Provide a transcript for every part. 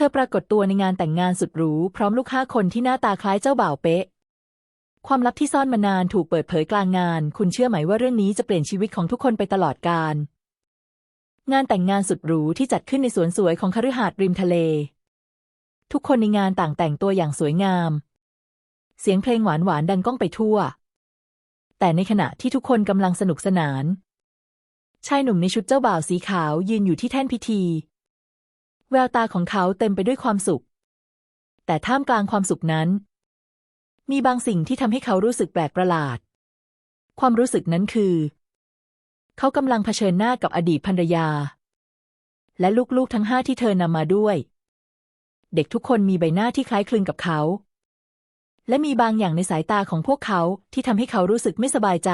ธอปรากฏตัวในงานแต่งงานสุดหรู พร้อมลูกห้าคนที่หน้าตาคล้ายเจ้าบ่าวเป๊ะ ความลับที่ซ่อนมานานถูกเปิดเผยกลางงาน คุณเชื่อไหมว่าเรื่องนี้จะเปลี่ยนชีวิตของทุกคนไปตลอดกาลงานแต่งงานสุดหรูที่จัดขึ้นในสวนสวยของคฤหาสน์ริมทะเล ทุกคนในงานต่างแต่งตัวอย่างสวยงาม เสียงเพลงหวานหวานดังก้องไปทั่ว แต่ในขณะที่ทุกคนกำลังสนุกสนาน ชายหนุ่มในชุดเจ้าบ่าวสีขาวยืนอยู่ที่แท่นพิธี แววตาของเขาเต็มไปด้วยความสุข แต่ท่ามกลางความสุขนั้น มีบางสิ่งที่ทำให้เขารู้สึกแปลกประหลาด ความรู้สึกนั้นคือ เขากำลังเผชิญหน้ากับอดีตภรรยา และลูกๆทั้งห้าที่เธอนำมาด้วย เด็กทุกคนมีใบหน้าที่คล้ายคลึงกับเขา และมีบางอย่างในสายตาของพวกเขาที่ทำให้เขารู้สึกไม่สบายใจ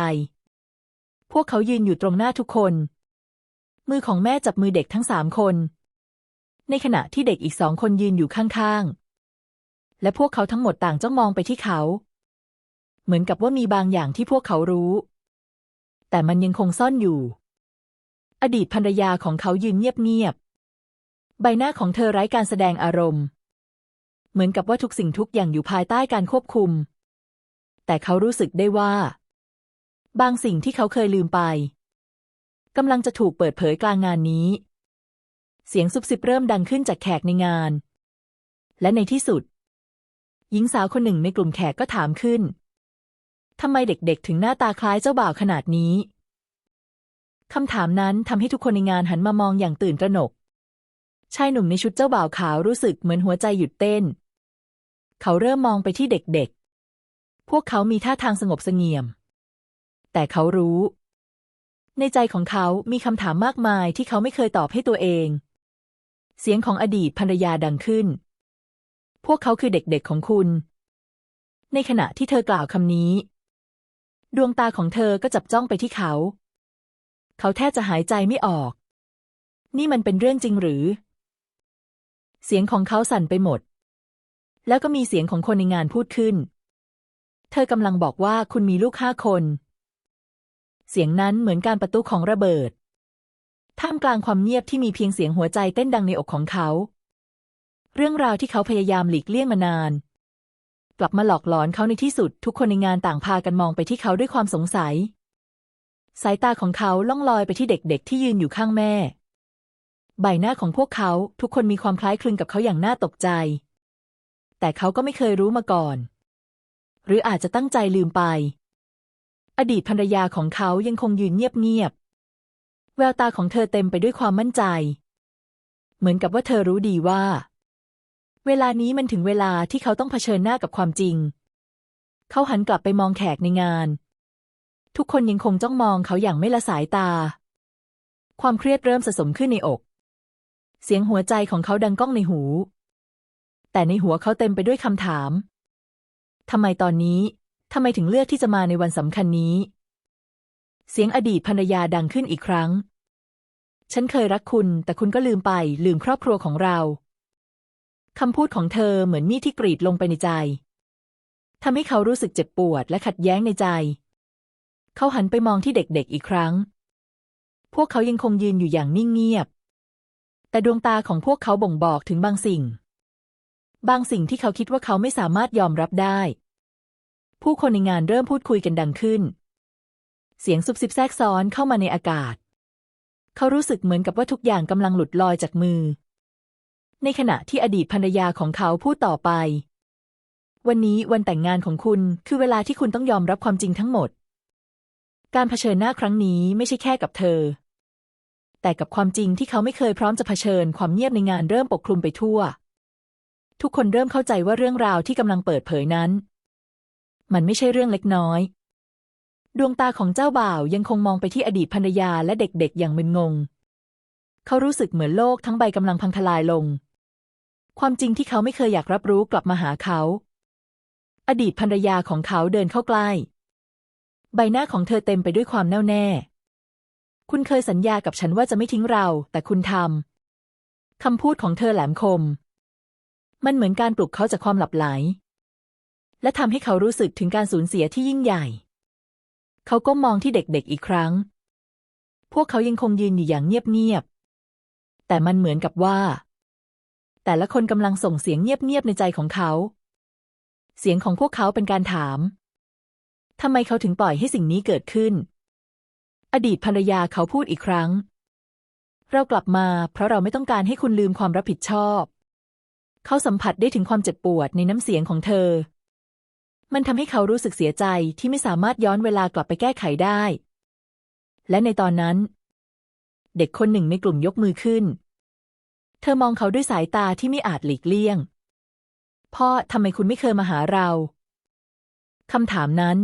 พวกเขายืนอยู่ตรงหน้าทุกคน มือของแม่จับมือเด็กทั้งสามคน ในขณะที่เด็กอีกสองคนยืนอยู่ข้างๆ และพวกเขาทั้งหมดต่างจ้องมองไปที่เขา เหมือนกับว่ามีบางอย่างที่พวกเขารู้ แต่มันยังคงซ่อนอยู่ อดีตภรรยาของเขายืนเงียบๆ ใบหน้าของเธอไร้การแสดงอารมณ์ เหมือนกับว่าทุกสิ่งทุกอย่างอยู่ภายใต้การควบคุม แต่เขารู้สึกได้ว่า บางสิ่งที่เขาเคยลืมไปกำลังจะถูกเปิดเผยกลางงานนี้ เสียงซุบซิบเริ่มดังขึ้นจากแขกในงาน และในที่สุด หญิงสาวคนหนึ่งในกลุ่มแขกก็ถามขึ้นทำไมเด็กๆ ถึงหน้าตาคล้ายเจ้าบ่าวขนาดนี้คำถามนั้นทำให้ทุกคนในงานหันมามองอย่างตื่นตระหนก ชายหนุ่มในชุดเจ้าบ่าวขาวรู้สึกเหมือนหัวใจหยุดเต้น เขาเริ่มมองไปที่เด็กๆ พวกเขามีท่าทางสงบเสงี่ยม แต่เขารู้ ในใจของเขามีคำถามมากมายที่เขาไม่เคยตอบให้ตัวเอง เสียงของอดีตภรรยาดังขึ้น พวกเขาคือเด็กๆของคุณ ในขณะที่เธอกล่าวคำนี้ ดวงตาของเธอก็จับจ้องไปที่เขา เขาแทบจะหายใจไม่ออก นี่มันเป็นเรื่องจริงหรือ เสียงของเขาสั่นไปหมด แล้วก็มีเสียงของคนในงานพูดขึ้น เธอกำลังบอกว่าคุณมีลูกห้าคน เสียงนั้นเหมือนการประตูของระเบิด ท่ามกลางความเงียบที่มีเพียงเสียงหัวใจเต้นดังในอกของเขา เรื่องราวที่เขาพยายามหลีกเลี่ยงมานาน กลับมาหลอกหลอนเขาในที่สุด ทุกคนในงานต่างพากันมองไปที่เขาด้วยความสงสัย สายตาของเขาล่องลอยไปที่เด็กๆ ที่ยืนอยู่ข้างแม่ ใบหน้าของพวกเขาทุกคนมีความคล้ายคลึงกับเขาอย่างน่าตกใจ แต่เขาก็ไม่เคยรู้มาก่อน หรืออาจจะตั้งใจลืมไป อดีตภรรยาของเขายังคงยืนเงียบๆ แววตาของเธอเต็มไปด้วยความมั่นใจ เหมือนกับว่าเธอรู้ดีว่า เวลานี้มันถึงเวลาที่เขาต้องเผชิญหน้ากับความจริง เขาหันกลับไปมองแขกในงาน ทุกคนยังคงจ้องมองเขาอย่างไม่ละสายตา ความเครียดเริ่มสะสมขึ้นในอก เสียงหัวใจของเขาดังก้องในหู แต่ในหัวเขาเต็มไปด้วยคำถามทำไมตอนนี้ทำไมถึงเลือกที่จะมาในวันสำคัญนี้ เสียงอดีตภรรยาดังขึ้นอีกครั้ง ฉันเคยรักคุณ แต่คุณก็ลืมไป ลืมครอบครัวของเราคำพูดของเธอเหมือนมีดที่กรีดลงไปในใจทำให้เขารู้สึกเจ็บปวดและขัดแย้งในใจ เขาหันไปมองที่เด็กๆอีกครั้ง พวกเขายังคงยืนอยู่อย่างนิ่งเงียบ แต่ดวงตาของพวกเขาบ่งบอกถึงบางสิ่ง บางสิ่งที่เขาคิดว่าเขาไม่สามารถยอมรับได้ ผู้คนในงานเริ่มพูดคุยกันดังขึ้น เสียงซุบซิบแทรกซ้อนเข้ามาในอากาศ เขารู้สึกเหมือนกับว่าทุกอย่างกำลังหลุดลอยจากมือ ในขณะที่อดีตภรรยาของเขาพูดต่อไป วันนี้วันแต่งงานของคุณคือเวลาที่คุณต้องยอมรับความจริงทั้งหมด การเผชิญหน้าครั้งนี้ไม่ใช่แค่กับเธอ แต่กับความจริงที่เขาไม่เคยพร้อมจะเผชิญความเงียบในงานเริ่มปกคลุมไปทั่ว ทุกคนเริ่มเข้าใจว่าเรื่องราวที่กำลังเปิดเผยนั้น มันไม่ใช่เรื่องเล็กน้อย ดวงตาของเจ้าบ่าวยังคงมองไปที่อดีตภรรยาและเด็กๆ อย่างมึนงง เขารู้สึกเหมือนโลกทั้งใบกำลังพังทลายลง ความจริงที่เขาไม่เคยอยากรับรู้กลับมาหาเขา อดีตภรรยาของเขาเดินเข้าใกล้ ใบหน้าของเธอเต็มไปด้วยความแน่วแน่ คุณเคยสัญญากับฉันว่าจะไม่ทิ้งเรา แต่คุณทำ คำพูดของเธอแหลมคม มันเหมือนการปลุกเขาจากความหลับไหล และทำให้เขารู้สึกถึงการสูญเสียที่ยิ่งใหญ่ เขาก็มองที่เด็กๆอีกครั้ง พวกเขายังคงยืนอยู่อย่างเงียบๆ แต่มันเหมือนกับว่า แต่ละคนกำลังส่งเสียงเงียบๆในใจของเขา เสียงของพวกเขาเป็นการถาม ทำไมเขาถึงปล่อยให้สิ่งนี้เกิดขึ้น อดีตภรรยาเขาพูดอีกครั้ง เรากลับมาเพราะเราไม่ต้องการให้คุณลืมความรับผิดชอบ เขาสัมผัสได้ถึงความเจ็บปวดในน้ำเสียงของเธอ มันทำให้เขารู้สึกเสียใจที่ไม่สามารถย้อนเวลากลับไปแก้ไขได้ และในตอนนั้น เด็กคนหนึ่งในกลุ่มยกมือขึ้น เธอมองเขาด้วยสายตาที่ไม่อาจหลีกเลี่ยง พ่อทำไมคุณไม่เคยมาหาเราคำถามนั้น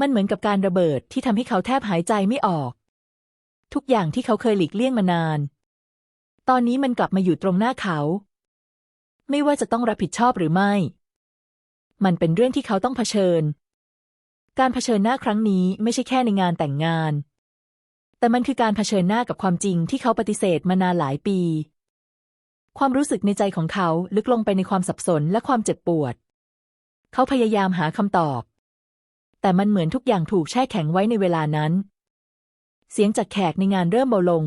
มันเหมือนกับการระเบิดที่ทำให้เขาแทบหายใจไม่ออก ทุกอย่างที่เขาเคยหลีกเลี่ยงมานาน ตอนนี้มันกลับมาอยู่ตรงหน้าเขา ไม่ว่าจะต้องรับผิดชอบหรือไม่ มันเป็นเรื่องที่เขาต้องเผชิญ การเผชิญหน้าครั้งนี้ไม่ใช่แค่ในงานแต่งงาน แต่มันคือการเผชิญหน้ากับความจริงที่เขาปฏิเสธมานานหลายปี ความรู้สึกในใจของเขาลึกลงไปในความสับสนและความเจ็บปวด เขาพยายามหาคำตอบ แต่มันเหมือนทุกอย่างถูกแช่แข็งไว้ในเวลานั้น เสียงจากแขกในงานเริ่มเบาลง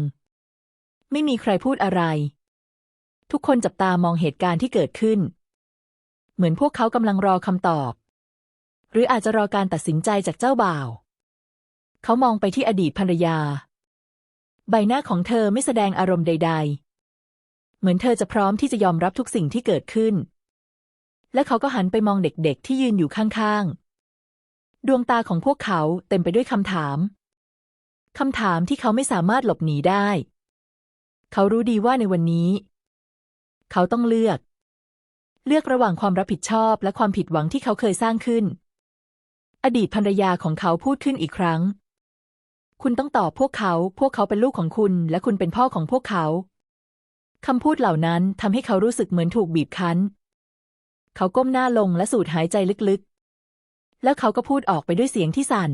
ไม่มีใครพูดอะไร ทุกคนจับตามองเหตุการณ์ที่เกิดขึ้น เหมือนพวกเขากำลังรอคำตอบ หรืออาจจะรอการตัดสินใจจากเจ้าบ่าว เขามองไปที่อดีตภรรยา ใบหน้าของเธอไม่แสดงอารมณ์ใด ๆ เหมือนเธอจะพร้อมที่จะยอมรับทุกสิ่งที่เกิดขึ้น และเขาก็หันไปมองเด็กๆ ที่ยืนอยู่ข้างๆ ดวงตาของพวกเขาเต็มไปด้วยคำถามคำถามที่เขาไม่สามารถหลบหนีได้ เขารู้ดีว่าในวันนี้ เขาต้องเลือก เลือกระหว่างความรับผิดชอบและความผิดหวังที่เขาเคยสร้างขึ้น อดีตภรรยาของเขาพูดขึ้นอีกครั้ง คุณต้องตอบพวกเขา พวกเขาเป็นลูกของคุณ และคุณเป็นพ่อของพวกเขา คำพูดเหล่านั้นทำให้เขารู้สึกเหมือนถูกบีบคั้น เขาก้มหน้าลงและสูดหายใจลึกๆ แล้วเขาก็พูดออกไปด้วยเสียงที่สั่น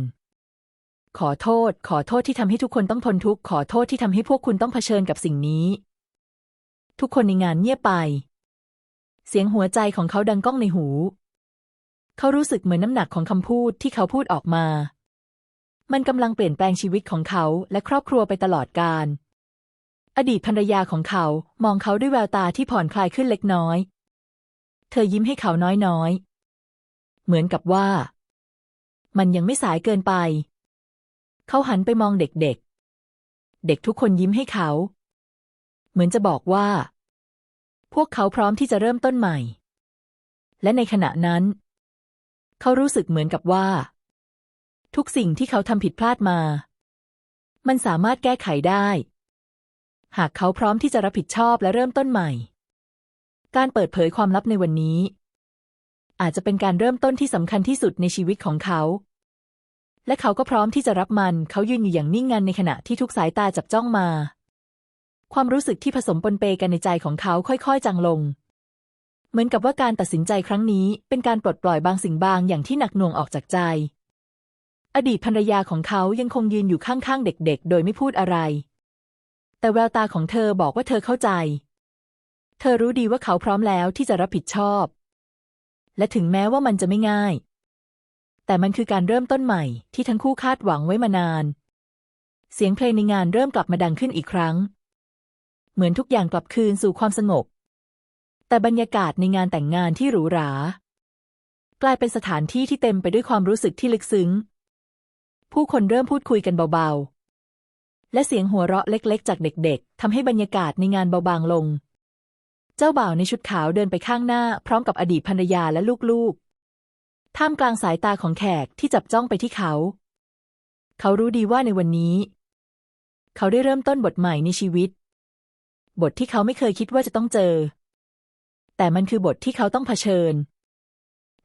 ขอโทษ ขอโทษที่ทำให้ทุกคนต้องทนทุกข์ ขอโทษที่ทำให้พวกคุณต้องเผชิญกับสิ่งนี้ ทุกคนในงานเงียบไป เสียงหัวใจของเขาดังก้องในหู เขารู้สึกเหมือนน้ำหนักของคำพูดที่เขาพูดออกมา มันกำลังเปลี่ยนแปลงชีวิตของเขาและครอบครัวไปตลอดกาล อดีตภรรยาของเขามองเขาด้วยแววตาที่ผ่อนคลายขึ้นเล็กน้อย เธอยิ้มให้เขาน้อยๆ เหมือนกับว่า มันยังไม่สายเกินไป เขาหันไปมองเด็กๆ เด็กทุกคนยิ้มให้เขา เหมือนจะบอกว่า พวกเขาพร้อมที่จะเริ่มต้นใหม่ และในขณะนั้น เขารู้สึกเหมือนกับว่า ทุกสิ่งที่เขาทำผิดพลาดมา มันสามารถแก้ไขได้ หากเขาพร้อมที่จะรับผิดชอบและเริ่มต้นใหม่ การเปิดเผยความลับในวันนี้ อาจจะเป็นการเริ่มต้นที่สำคัญที่สุดในชีวิตของเขา และเขาก็พร้อมที่จะรับมัน เขายืนอยู่อย่างนิ่งงันในขณะที่ทุกสายตาจับจ้องมา ความรู้สึกที่ผสมปนเปกันในใจของเขาค่อยๆ จางลง เหมือนกับว่าการตัดสินใจครั้งนี้เป็นการปลดปล่อยบางสิ่งบางอย่างที่หนักหน่วงออกจากใจ อดีตภรรยาของเขายังคงยืนอยู่ข้างๆ เด็กๆ โดยไม่พูดอะไร แต่แววตาของเธอบอกว่าเธอเข้าใจ เธอรู้ดีว่าเขาพร้อมแล้วที่จะรับผิดชอบ และถึงแม้ว่ามันจะไม่ง่าย แต่มันคือการเริ่มต้นใหม่ที่ทั้งคู่คาดหวังไว้มานาน เสียงเพลงในงานเริ่มกลับมาดังขึ้นอีกครั้ง เหมือนทุกอย่างกลับคืนสู่ความสงบ แต่บรรยากาศในงานแต่งงานที่หรูหรา กลายเป็นสถานที่ที่เต็มไปด้วยความรู้สึกที่ลึกซึ้ง ผู้คนเริ่มพูดคุยกันเบาๆ และเสียงหัวเราะเล็กๆ จากเด็กๆทำให้บรรยากาศในงานเบาบางลง เจ้าบ่าวในชุดขาวเดินไปข้างหน้า พร้อมกับอดีตภรรยาและลูกๆ ท่ามกลางสายตาของแขกที่จับจ้องไปที่เขา เขารู้ดีว่าในวันนี้ เขาได้เริ่มต้นบทใหม่ในชีวิต บทที่เขาไม่เคยคิดว่าจะต้องเจอ แต่มันคือบทที่เขาต้องเผชิญ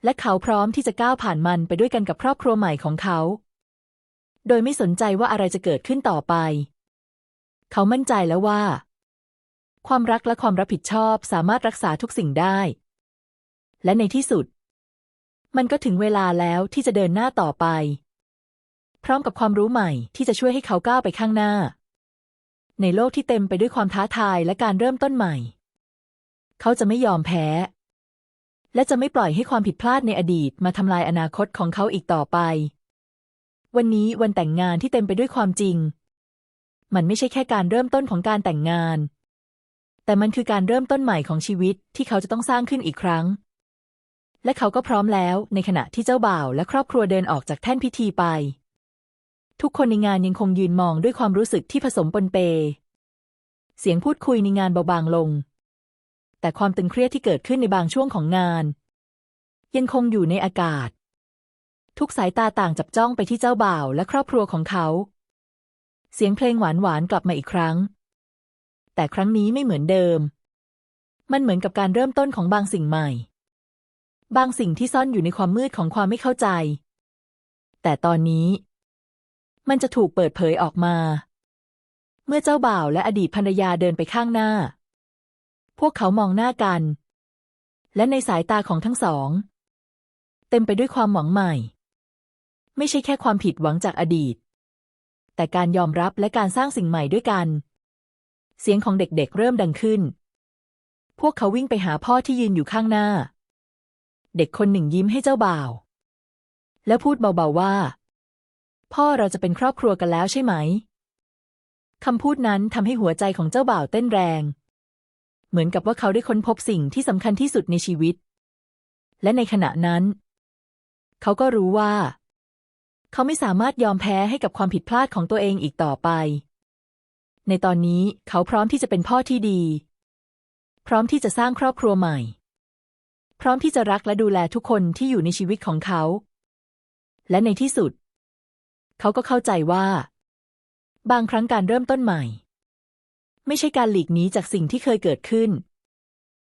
และเขาพร้อมที่จะก้าวผ่านมันไปด้วยกันกับครอบครัวใหม่ของเขา โดยไม่สนใจว่าอะไรจะเกิดขึ้นต่อไป เขามั่นใจแล้วว่า ความรักและความรับผิดชอบสามารถรักษาทุกสิ่งได้ และในที่สุด มันก็ถึงเวลาแล้วที่จะเดินหน้าต่อไป พร้อมกับความรู้ใหม่ที่จะช่วยให้เขาก้าวไปข้างหน้า ในโลกที่เต็มไปด้วยความท้าทายและการเริ่มต้นใหม่ เขาจะไม่ยอมแพ้ และจะไม่ปล่อยให้ความผิดพลาดในอดีตมาทำลายอนาคตของเขาอีกต่อไป วันนี้วันแต่งงานที่เต็มไปด้วยความจริง มันไม่ใช่แค่การเริ่มต้นของการแต่งงาน แต่มันคือการเริ่มต้นใหม่ของชีวิตที่เขาจะต้องสร้างขึ้นอีกครั้ง และเขาก็พร้อมแล้วในขณะที่เจ้าบ่าวและครอบครัวเดินออกจากแท่นพิธีไป ทุกคนในงานยังคงยืนมองด้วยความรู้สึกที่ผสมปนเป เสียงพูดคุยในงานเบาบางลง แต่ความตึงเครียดที่เกิดขึ้นในบางช่วงของงาน ยังคงอยู่ในอากาศ ทุกสายตาต่างจับจ้องไปที่เจ้าบ่าวและครอบครัวของเขา เสียงเพลงหวานๆกลับมาอีกครั้ง แต่ครั้งนี้ไม่เหมือนเดิม มันเหมือนกับการเริ่มต้นของบางสิ่งใหม่ บางสิ่งที่ซ่อนอยู่ในความมืดของความไม่เข้าใจ แต่ตอนนี้ มันจะถูกเปิดเผยออกมา เมื่อเจ้าบ่าวและอดีตภรรยาเดินไปข้างหน้า พวกเขามองหน้ากัน และในสายตาของทั้งสอง เต็มไปด้วยความหวังใหม่ ไม่ใช่แค่ความผิดหวังจากอดีต แต่การยอมรับและการสร้างสิ่งใหม่ด้วยกัน เสียงของเด็กๆเริ่มดังขึ้น พวกเขาวิ่งไปหาพ่อที่ยืนอยู่ข้างหน้า เด็กคนหนึ่งยิ้มให้เจ้าบ่าว แล้วพูดเบาๆว่า พ่อเราจะเป็นครอบครัวกันแล้วใช่ไหม คำพูดนั้นทำให้หัวใจของเจ้าบ่าวเต้นแรง เหมือนกับว่าเขาได้ค้นพบสิ่งที่สำคัญที่สุดในชีวิต และในขณะนั้น เขาก็รู้ว่า เขาไม่สามารถยอมแพ้ให้กับความผิดพลาดของตัวเองอีกต่อไป ในตอนนี้เขาพร้อมที่จะเป็นพ่อที่ดี พร้อมที่จะสร้างครอบครัวใหม่ พร้อมที่จะรักและดูแลทุกคนที่อยู่ในชีวิตของเขา และในที่สุด เขาก็เข้าใจว่า บางครั้งการเริ่มต้นใหม่ ไม่ใช่การหลีกหนีจากสิ่งที่เคยเกิดขึ้น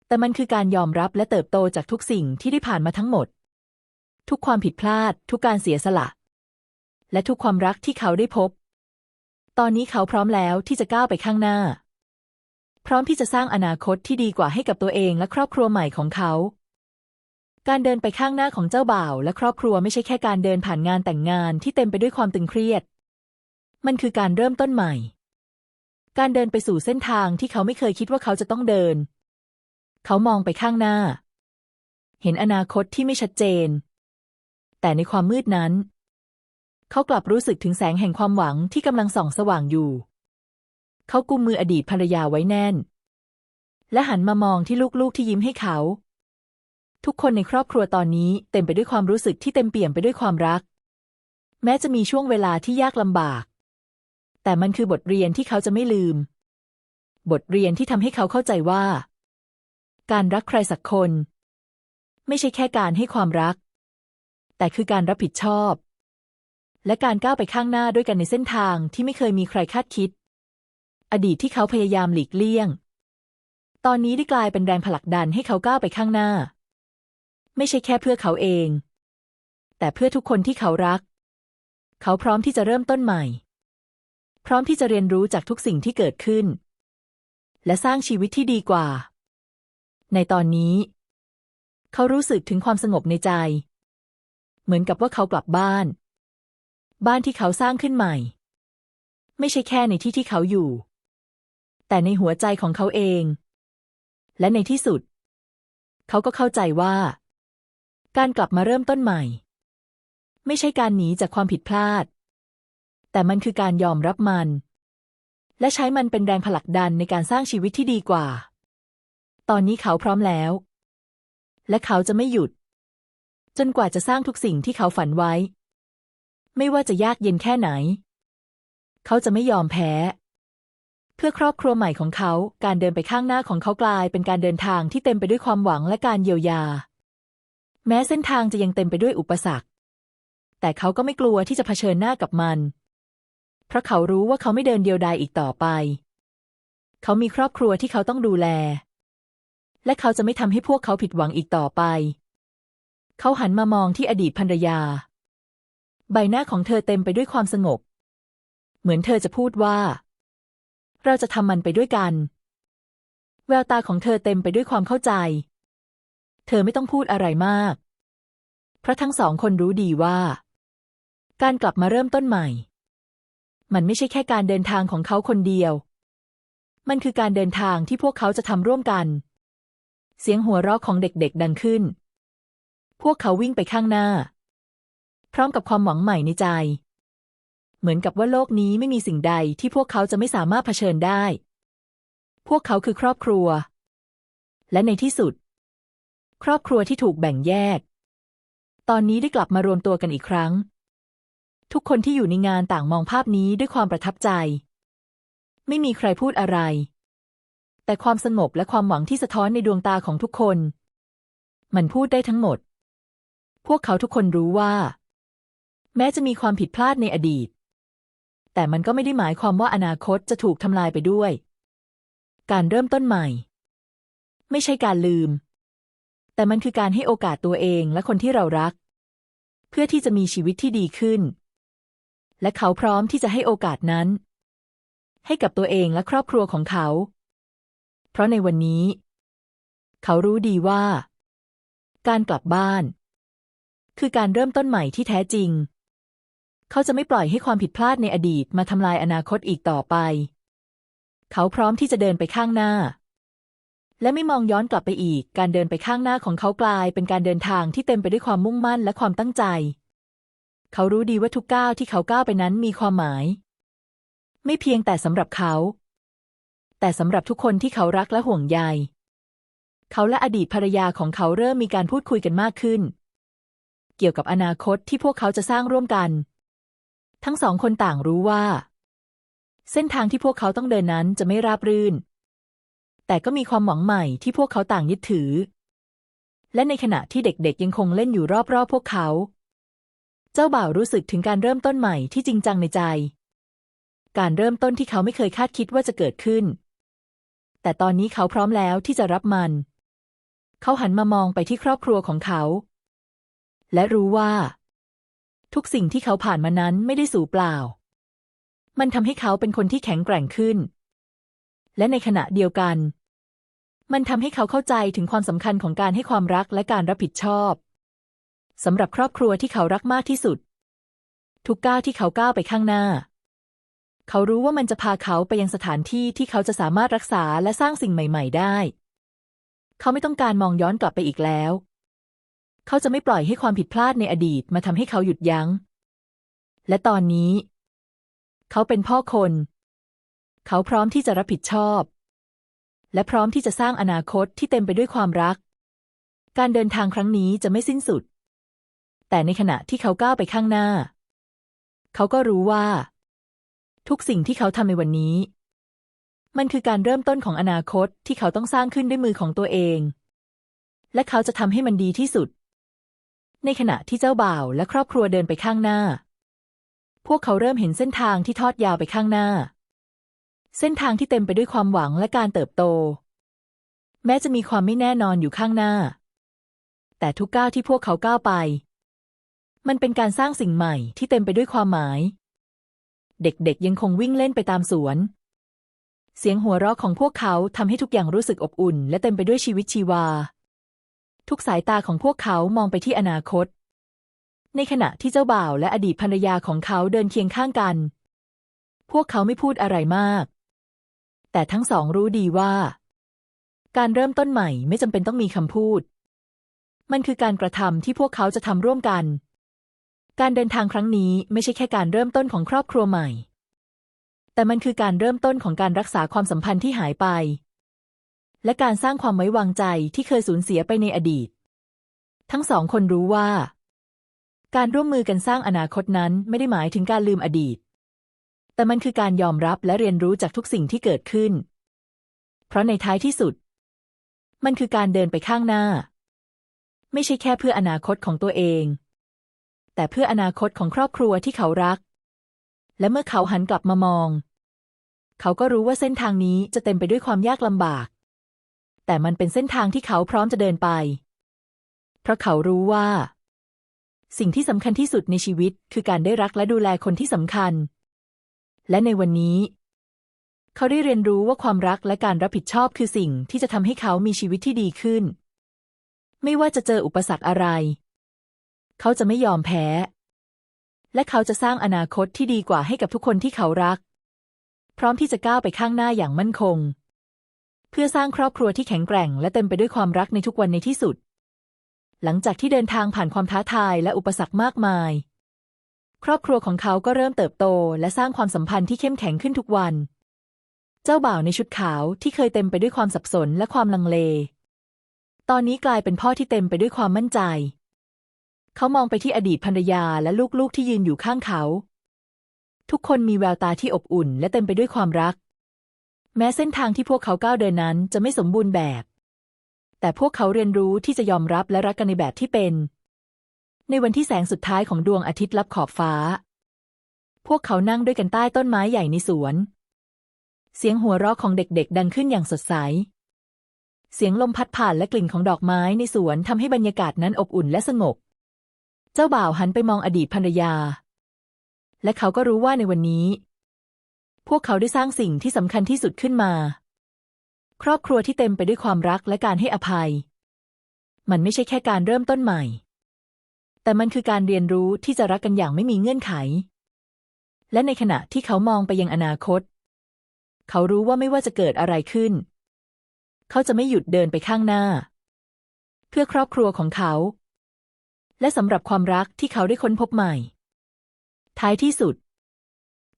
แต่มันคือการยอมรับและเติบโตจากทุกสิ่งที่ได้ผ่านมาทั้งหมด ทุกความผิดพลาด ทุกการเสียสละ และทุกความรักที่เขาได้พบ ตอนนี้เขาพร้อมแล้วที่จะก้าวไปข้างหน้า พร้อมที่จะสร้างอนาคตที่ดีกว่าให้กับตัวเองและครอบครัวใหม่ของเขา การเดินไปข้างหน้าของเจ้าบ่าวและครอบครัวไม่ใช่แค่การเดินผ่านงานแต่งงานที่เต็มไปด้วยความตึงเครียด มันคือการเริ่มต้นใหม่ การเดินไปสู่เส้นทางที่เขาไม่เคยคิดว่าเขาจะต้องเดิน เขามองไปข้างหน้า เห็นอนาคตที่ไม่ชัดเจน แต่ในความมืดนั้น เขากลับรู้สึกถึงแสงแห่งความหวังที่กำลังส่องสว่างอยู่ เขากุมมืออดีตภรรยาไว้แน่น และหันมามองที่ลูกๆที่ยิ้มให้เขา ทุกคนในครอบครัวตอนนี้เต็มไปด้วยความรู้สึกที่เต็มเปี่ยมไปด้วยความรัก แม้จะมีช่วงเวลาที่ยากลำบาก แต่มันคือบทเรียนที่เขาจะไม่ลืม บทเรียนที่ทำให้เขาเข้าใจว่า การรักใครสักคน ไม่ใช่แค่การให้ความรัก แต่คือการรับผิดชอบ และการก้าวไปข้างหน้าด้วยกันในเส้นทางที่ไม่เคยมีใครคาดคิด อดีตที่เขาพยายามหลีกเลี่ยง ตอนนี้ได้กลายเป็นแรงผลักดันให้เขาก้าวไปข้างหน้า ไม่ใช่แค่เพื่อเขาเอง แต่เพื่อทุกคนที่เขารัก เขาพร้อมที่จะเริ่มต้นใหม่ พร้อมที่จะเรียนรู้จากทุกสิ่งที่เกิดขึ้น และสร้างชีวิตที่ดีกว่า ในตอนนี้ เขารู้สึกถึงความสงบในใจ เหมือนกับว่าเขากลับบ้าน บ้านที่เขาสร้างขึ้นใหม่ ไม่ใช่แค่ในที่ที่เขาอยู่ แต่ในหัวใจของเขาเอง และในที่สุด เขาก็เข้าใจว่า การกลับมาเริ่มต้นใหม่ ไม่ใช่การหนีจากความผิดพลาด แต่มันคือการยอมรับมัน และใช้มันเป็นแรงผลักดันในการสร้างชีวิตที่ดีกว่า ตอนนี้เขาพร้อมแล้ว และเขาจะไม่หยุด จนกว่าจะสร้างทุกสิ่งที่เขาฝันไว้ ไม่ว่าจะยากเย็นแค่ไหน เขาจะไม่ยอมแพ้เพื่อครอบครัวใหม่ของเขา การเดินไปข้างหน้าของเขากลายเป็นการเดินทางที่เต็มไปด้วยความหวังและการเยียวยา แม้เส้นทางจะยังเต็มไปด้วยอุปสรรค แต่เขาก็ไม่กลัวที่จะเผชิญหน้ากับมัน เพราะเขารู้ว่าเขาไม่เดินเดียวดายอีกต่อไป เขามีครอบครัวที่เขาต้องดูแล และเขาจะไม่ทำให้พวกเขาผิดหวังอีกต่อไป เขาหันมามองที่อดีตภรรยา ใบหน้าของเธอเต็มไปด้วยความสงบ เหมือนเธอจะพูดว่า เราจะทำมันไปด้วยกัน แววตาของเธอเต็มไปด้วยความเข้าใจ เธอไม่ต้องพูดอะไรมาก เพราะทั้งสองคนรู้ดีว่า การกลับมาเริ่มต้นใหม่ มันไม่ใช่แค่การเดินทางของเขาคนเดียว มันคือการเดินทางที่พวกเขาจะทำร่วมกัน เสียงหัวเราะของเด็กๆดังขึ้น พวกเขาวิ่งไปข้างหน้า พร้อมกับความหวังใหม่ในใจ เหมือนกับว่าโลกนี้ไม่มีสิ่งใดที่พวกเขาจะไม่สามารถเผชิญได้ พวกเขาคือครอบครัว และในที่สุด ครอบครัวที่ถูกแบ่งแยก ตอนนี้ได้กลับมารวมตัวกันอีกครั้ง ทุกคนที่อยู่ในงานต่างมองภาพนี้ด้วยความประทับใจ ไม่มีใครพูดอะไร แต่ความสงบและความหวังที่สะท้อนในดวงตาของทุกคน มันพูดได้ทั้งหมด พวกเขาทุกคนรู้ว่า แม้จะมีความผิดพลาดในอดีต แต่มันก็ไม่ได้หมายความว่าอนาคตจะถูกทำลายไปด้วย การเริ่มต้นใหม่ ไม่ใช่การลืม แต่มันคือการให้โอกาสตัวเองและคนที่เรารัก เพื่อที่จะมีชีวิตที่ดีขึ้น และเขาพร้อมที่จะให้โอกาสนั้น ให้กับตัวเองและครอบครัวของเขา เพราะในวันนี้ เขารู้ดีว่า การกลับบ้าน คือการเริ่มต้นใหม่ที่แท้จริง เขาจะไม่ปล่อยให้ความผิดพลาดในอดีตมาทำลายอนาคตอีกต่อไป เขาพร้อมที่จะเดินไปข้างหน้า และไม่มองย้อนกลับไปอีก การเดินไปข้างหน้าของเขากลายเป็นการเดินทางที่เต็มไปด้วยความมุ่งมั่นและความตั้งใจ เขารู้ดีว่าทุกก้าวที่เขาก้าวไปนั้นมีความหมาย ไม่เพียงแต่สำหรับเขา แต่สำหรับทุกคนที่เขารักและห่วงใย เขาและอดีตภรรยาของเขาเริ่มมีการพูดคุยกันมากขึ้น เกี่ยวกับอนาคตที่พวกเขาจะสร้างร่วมกัน ทั้งสองคนต่างรู้ว่า เส้นทางที่พวกเขาต้องเดินนั้นจะไม่ราบรื่น แต่ก็มีความหวังใหม่ที่พวกเขาต่างยึดถือ และในขณะที่เด็กๆยังคงเล่นอยู่รอบๆพวกเขา เจ้าบ่าวรู้สึกถึงการเริ่มต้นใหม่ที่จริงจังในใจ การเริ่มต้นที่เขาไม่เคยคาดคิดว่าจะเกิดขึ้น แต่ตอนนี้เขาพร้อมแล้วที่จะรับมัน เขาหันมามองไปที่ครอบครัวของเขา และรู้ว่า ทุกสิ่งที่เขาผ่านมานั้นไม่ได้สูญเปล่า มันทำให้เขาเป็นคนที่แข็งแกร่งขึ้น และในขณะเดียวกัน มันทำให้เขาเข้าใจถึงความสำคัญของการให้ความรักและการรับผิดชอบสำหรับครอบครัวที่เขารักมากที่สุด ทุกก้าวที่เขาก้าวไปข้างหน้า เขารู้ว่ามันจะพาเขาไปยังสถานที่ที่เขาจะสามารถรักษาและสร้างสิ่งใหม่ ๆ ได้ เขาไม่ต้องการมองย้อนกลับไปอีกแล้ว เขาจะไม่ปล่อยให้ความผิดพลาดในอดีตมาทำให้เขาหยุดยัง้ง และตอนนี้ เขาเป็นพ่อคน เขาพร้อมที่จะรับผิดชอบ และพร้อมที่จะสร้างอนาคตที่เต็มไปด้วยความรัก การเดินทางครั้งนี้จะไม่สิ้นสุด แต่ในขณะที่เขาก้าวไปข้างหน้า เขาก็รู้ว่า ทุกสิ่งที่เขาทำในวันนี้ มันคือการเริ่มต้นของอนาคตที่เขาต้องสร้างขึ้นด้วยมือของตัวเอง และเขาจะทำให้มันดีที่สุด ในขณะที่เจ้าบ่าวและครอบครัวเดินไปข้างหน้า พวกเขาเริ่มเห็นเส้นทางที่ทอดยาวไปข้างหน้า เส้นทางที่เต็มไปด้วยความหวังและการเติบโต แม้จะมีความไม่แน่นอนอยู่ข้างหน้า แต่ทุกก้าวที่พวกเขาก้าวไป มันเป็นการสร้างสิ่งใหม่ที่เต็มไปด้วยความหมาย เด็กๆยังคงวิ่งเล่นไปตามสวน เสียงหัวเราะของพวกเขาทำให้ทุกอย่างรู้สึกอบอุ่น และเต็มไปด้วยชีวิตชีวา ทุกสายตาของพวกเขามองไปที่อนาคต ในขณะที่เจ้าบ่าวและอดีตภรรยาของเขาเดินเคียงข้างกันพวกเขาไม่พูดอะไรมาก แต่ทั้งสองรู้ดีว่า การเริ่มต้นใหม่ไม่จำเป็นต้องมีคำพูด มันคือการกระทำที่พวกเขาจะทำร่วมกัน การเดินทางครั้งนี้ไม่ใช่แค่การเริ่มต้นของครอบครัวใหม่ แต่มันคือการเริ่มต้นของการรักษาความสัมพันธ์ที่หายไป และการสร้างความไว้วางใจที่เคยสูญเสียไปในอดีต ทั้งสองคนรู้ว่า การร่วมมือกันสร้างอนาคตนั้นไม่ได้หมายถึงการลืมอดีต แต่มันคือการยอมรับและเรียนรู้จากทุกสิ่งที่เกิดขึ้น เพราะในท้ายที่สุด มันคือการเดินไปข้างหน้า ไม่ใช่แค่เพื่ออนาคตของตัวเอง แต่เพื่ออนาคตของครอบครัวที่เขารัก และเมื่อเขาหันกลับมามอง เขาก็รู้ว่าเส้นทางนี้จะเต็มไปด้วยความยากลำบาก แต่มันเป็นเส้นทางที่เขาพร้อมจะเดินไป เพราะเขารู้ว่า สิ่งที่สำคัญที่สุดในชีวิตคือการได้รักและดูแลคนที่สำคัญ และในวันนี้ เขาได้เรียนรู้ว่าความรักและการรับผิดชอบคือสิ่งที่จะทำให้เขามีชีวิตที่ดีขึ้น ไม่ว่าจะเจออุปสรรคอะไร เขาจะไม่ยอมแพ้ และเขาจะสร้างอนาคตที่ดีกว่าให้กับทุกคนที่เขารัก พร้อมที่จะก้าวไปข้างหน้าอย่างมั่นคง เพื่อสร้างครอบครัวที่แข็งแกร่ง และเต็มไปด้วยความรักในทุกวันในที่สุด หลังจากที่เดินทางผ่านความท้าทายและอุปสรรคมากมาย ครอบครัวของเขาก็เริ่มเติบโต และสร้างความสัมพันธ์ที่เข้มแข็งขึ้นทุกวัน เจ้าบ่าวในชุดขาวที่เคยเต็มไปด้วยความสับสนและความลังเล ตอนนี้กลายเป็นพ่อที่เต็มไปด้วยความมั่นใจ เขามองไปที่อดีตภรรยาและลูกๆที่ยืนอยู่ข้างเขา ทุกคนมีแววตาที่อบอุ่น และเต็มไปด้วยความรัก แม้เส้นทางที่พวกเขาก้าวเดินนั้นจะไม่สมบูรณ์แบบ แต่พวกเขาเรียนรู้ที่จะยอมรับและรักกันในแบบที่เป็น ในวันที่แสงสุดท้ายของดวงอาทิตย์ลับขอบฟ้า พวกเขานั่งด้วยกันใต้ต้นไม้ใหญ่ในสวน เสียงหัวเราะของเด็กๆ ดังขึ้นอย่างสดใส เสียงลมพัดผ่านและกลิ่นของดอกไม้ในสวนทำให้บรรยากาศนั้นอบอุ่นและสงบ เจ้าบ่าวหันไปมองอดีตภรรยา และเขาก็รู้ว่าในวันนี้ พวกเขาได้สร้างสิ่งที่สำคัญที่สุดขึ้นมา ครอบครัวที่เต็มไปด้วยความรักและการให้อภัย มันไม่ใช่แค่การเริ่มต้นใหม่ แต่มันคือการเรียนรู้ที่จะรักกันอย่างไม่มีเงื่อนไข และในขณะที่เขามองไปยังอนาคต เขารู้ว่าไม่ว่าจะเกิดอะไรขึ้น เขาจะไม่หยุดเดินไปข้างหน้า เพื่อครอบครัวของเขา และสำหรับความรักที่เขาได้ค้นพบใหม่ ท้ายที่สุด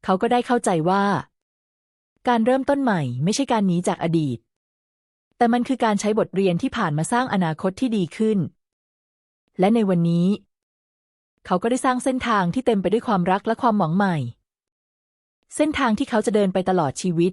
เขาก็ได้เข้าใจว่า การเริ่มต้นใหม่ไม่ใช่การหนีจากอดีต แต่มันคือการใช้บทเรียนที่ผ่านมาสร้างอนาคตที่ดีขึ้นและในวันนี้ เขาก็ได้สร้างเส้นทางที่เต็มไปด้วยความรักและความหวังใหม่ เส้นทางที่เขาจะเดินไปตลอดชีวิต